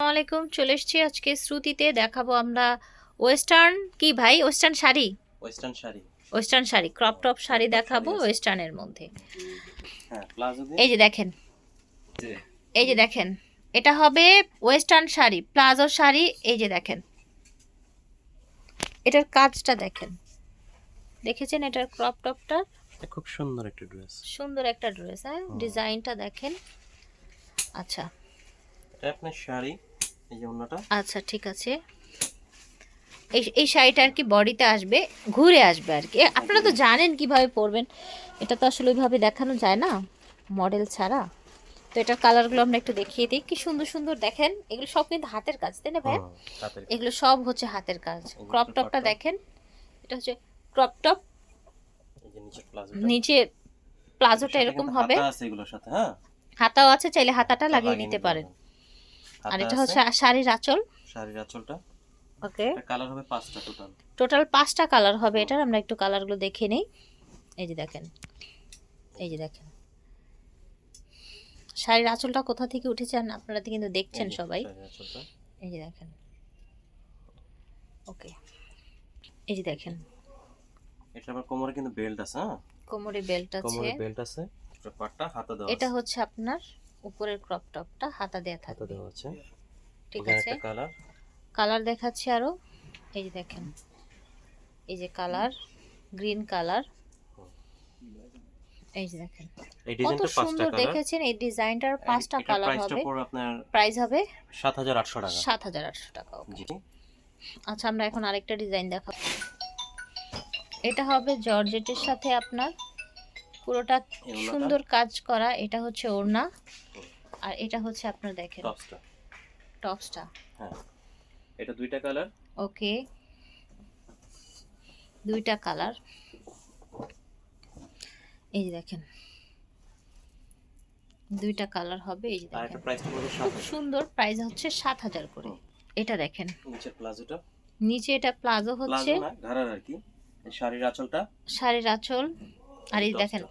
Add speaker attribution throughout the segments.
Speaker 1: আলাইকুম চলে এসেছি আজকে শ্রুতিতে দেখাবো আমরা ওয়েস্টার্ন কি ভাই? Western sari?
Speaker 2: Western sari.
Speaker 1: Western sari crop top sari দেখাবো। ওয়েস্টার্নের মধ্যে।
Speaker 2: হ্যাঁ
Speaker 1: এই যে দেখেন। এই যে দেখেন। এটা হবে ওয়েস্টার্ন শাড়ি প্লাজো শাড়ি এই যে দেখেন। এটার কাজটা দেখেন। দেখেছেন এটার ক্রপ টপটা?
Speaker 2: খুব সুন্দর একটা ড্রেস।
Speaker 1: সুন্দর একটা ড্রেস হ্যাঁ? ডিজাইনটা দেখেন। আচ্ছা।
Speaker 2: এটা আপনার শাড়ি। এই যে অন্যটা।
Speaker 1: আচ্ছা ঠিক আছে। এই এই শাড়িটা আর কি বডিতে আসবে ঘুরে আসবে আর কি। আপনারা তো জানেন কীভাবে পরবেন। এটা তো আসলে ওইভাবে দেখানো যায় না মডেল ছাড়া। তো এটার কালারগুলো আমরা একটু দেখিয়ে দিই। কি সুন্দর সুন্দর দেখেন। এগুলো সব কিন্তু হাতের কাজ তাই না ভাই এগুলো সব হচ্ছে হাতের কাজ। ক্রপ টপটা দেখেন। এটা হচ্ছে ক্রপ টপ। নিচে প্লাজোটা এরকম হবে।
Speaker 2: হ্যাঁ?
Speaker 1: হাতাও আছে চাইলে হাতাটা লাগিয়ে নিতে পারেন। আর এটা হচ্ছে শাড়ির আঁচল।
Speaker 2: শাড়ির আঁচলটা।
Speaker 1: ওকে।
Speaker 2: কালার হবে পাঁচটা টোটাল
Speaker 1: টোটাল পাঁচটা কালার হবে এটার আমরা একটু কালারগুলো দেখে নিই। এই যে দেখেন। এই যে দেখেন। শাড়ির আঁচলটা কোথা থেকে উঠেছে আপনারা কিন্তু দেখছেন সবাই।
Speaker 2: শাড়ির আঁচলটা।
Speaker 1: এই যে দেখেন। ওকে। এই যে দেখেন।
Speaker 2: এটা আবার কোমরে কিন্তু বেল্ট আছে হ্যাঁ?
Speaker 1: কোমরে বেল্ট আছে।
Speaker 2: কোমরে বেল্ট আছে। এটা পাটটা হাতে দেওয়া
Speaker 1: এটা হচ্ছে আপনার উপরের ক্রপ টপটা হাতা দেয়া
Speaker 2: হাতে
Speaker 1: থাকবে।
Speaker 2: দেওয়া আছে।
Speaker 1: ঠিক আছে।
Speaker 2: একটা কালার
Speaker 1: কালার দেখাচ্ছি আরও। এই যে দেখেন। এই যে কালার গ্রিন কালার এই যে দেখেন।
Speaker 2: এই
Speaker 1: কত
Speaker 2: ডিজাইনটা পাঁচটা
Speaker 1: সুন্দর
Speaker 2: কালার
Speaker 1: দেখেছেন। এই ডিজাইনটার পাঁচটা কালার
Speaker 2: প্রাইসটা
Speaker 1: হবে। প্রাইস হবে
Speaker 2: 7800 টাকা।
Speaker 1: সাত হাজার আটশো টাকা. আচ্ছা আমরা এখন আরেকটা ডিজাইন দেখাবো। এটা হবে জর্জেটের সাথে আপনার পুরোটা সুন্দর কাজ করা এটা হচ্ছে ওড়না। আর এটা হচ্ছে আপনার দেখেন
Speaker 2: টপসটা
Speaker 1: টপসটা।
Speaker 2: হ্যাঁ। এটা দুইটা কালার?
Speaker 1: ওকে। দুইটা কালার। এই যে দেখেন দুইটা কালার হবে এই যে দেখেন। খুব সুন্দর প্রাইস হচ্ছে সাত হাজার করে। এটা দেখেন
Speaker 2: নিচের প্লাজোটা?
Speaker 1: নিচে এটা প্লাজো হচ্ছে।
Speaker 2: প্লাজো না ঘাড়ার আর কি। এই শাড়ির আঁচলটা?
Speaker 1: শাড়ির আঁচল। আর এই দেখেন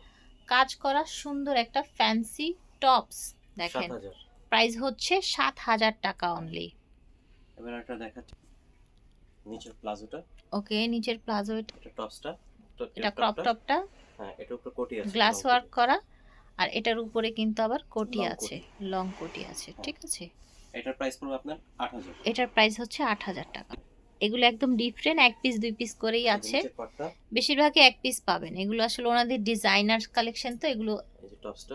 Speaker 1: কাজ করা সুন্দর একটা ফ্যান্সি টপস দেখেন। প্রাইস হচ্ছে সাত হাজার টাকা অনলি
Speaker 2: এবার একটা দেখাচ্ছি। নিচের প্লাজোটা।
Speaker 1: ওকে নিচের প্লাজো এটা
Speaker 2: এটা টপসটা
Speaker 1: এটা ক্রপ
Speaker 2: টপটা, হ্যাঁ এটার উপরে কোটি আছে
Speaker 1: গ্লাস ওয়ার্ক করা। আর এটার উপরে কিন্তু আবার কোটি আছে লং কোটি আছে ঠিক আছে?
Speaker 2: এটার প্রাইস পড়বে আপনার 8000
Speaker 1: এটার প্রাইস হচ্ছে আট হাজার টাকা। এগুলো একদম ডিফারেন্ট এক পিস দুই পিস করেই আছে। বেশিরভাগই এক পিস পাবেন। এগুলো আসলে ওনাদের ডিজাইনার কালেকশন তো এগুলো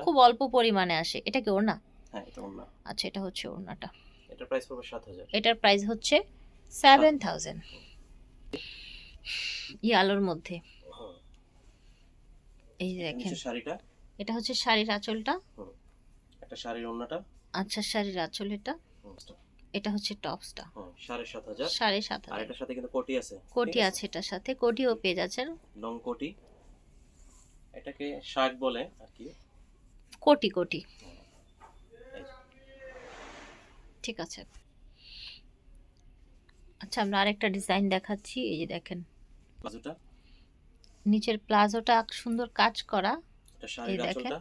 Speaker 1: খুব অল্প পরিমাণে আসে। এটা কি ওড়না?
Speaker 2: হ্যাঁ
Speaker 1: আচ্ছা এটা হচ্ছে ওড়নাটা।
Speaker 2: এটার প্রাইস পড়বে 7000
Speaker 1: এটার প্রাইস হচ্ছে সেভেন থাউজেন্ড ইয়ালোর মধ্যে। এই দেখেন।
Speaker 2: শাড়িটা?
Speaker 1: এটা হচ্ছে শাড়ির আঁচলটা।
Speaker 2: একটা শাড়ির ওন্নাটা
Speaker 1: আচ্ছা শাড়ির আঁচল এটা। এটা হচ্ছে টপসটা।
Speaker 2: হ্যাঁ সাড়ে সাত হাজার।
Speaker 1: সাড়ে সাত হাজার।
Speaker 2: এটার সাথে কিন্তু কোটি আছে।
Speaker 1: কোটি আছে? এটার সাথে। কোটিও পেয়ে যাচ্ছেন।
Speaker 2: লং কোটি। এটাকে শার্ট বলে আর কি।
Speaker 1: কোটি কোটি। ঠিক আছে। আচ্ছা আমরা আরেকটা ডিজাইন দেখাচ্ছি। এই যে দেখেন।
Speaker 2: প্লাজোটা।
Speaker 1: নিচের প্লাজোটা সুন্দর কাজ করা।
Speaker 2: এটা শাড়ির
Speaker 1: দেখেন।
Speaker 2: আঁচলটা।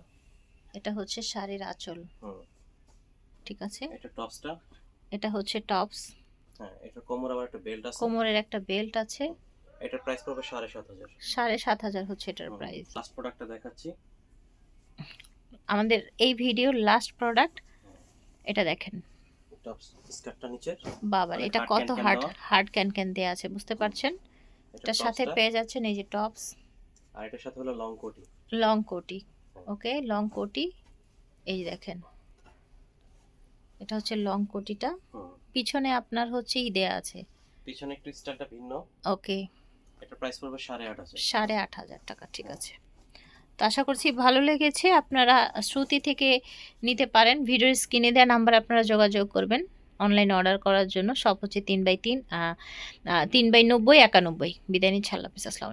Speaker 1: এটা হচ্ছে শাড়ির আঁচল।
Speaker 2: হুম।
Speaker 1: ঠিক আছে।
Speaker 2: এটা টপসটা।
Speaker 1: এটা হচ্ছে টপস।
Speaker 2: হ্যাঁ এটা কোমর আবার একটা বেল্ট আছে।
Speaker 1: কোমরের একটা বেল্ট আছে।
Speaker 2: এটার প্রাইস পড়বে সাড়ে সাত হাজার।
Speaker 1: সাড়ে সাত হাজার হচ্ছে এটার প্রাইস।
Speaker 2: লাস্ট প্রোডাক্টটা দেখাচ্ছি।
Speaker 1: আমাদের এই ভিডিওর লাস্ট প্রোডাক্ট এটা দেখেন।
Speaker 2: টপস স্কার্টটা নিচের।
Speaker 1: বাবার এটা কত হার্ড হার্ড ক্যান ক্যান দেওয়া আছে বুঝতে পারছেন?
Speaker 2: এটা
Speaker 1: এটার সাথে পেয়ে যাচ্ছেন এই যে টপস।
Speaker 2: আর এটার সাথে হলো লং কোটি
Speaker 1: লং কোটি ওকে লং কোটি এই দেখেন। এটা হচ্ছে লং কোটিটা। পিছনে আপনার হচ্ছে ই দেয়া আছে।
Speaker 2: পিছনে একটু স্টাইলটা ভিন্ন।
Speaker 1: ওকে।
Speaker 2: এটার প্রাইস পড়বে সাড়ে আট হাজার।
Speaker 1: সাড়ে আট হাজার টাকা ঠিক আছে। তো আশা করছি ভালো লেগেছে। আপনারা শ্রুতি থেকে নিতে পারেন। ভিডিওর স্ক্রিনে দেওয়া নাম্বার আপনারা যোগাযোগ করবেন অনলাইন অর্ডার করার জন্য। সব হচ্ছে তিন বাই তিন তিন বাই নব্বই একানব্বই। বিদায় নিচ্ছি। আল্লাহ হাফিজ। আসসালামু।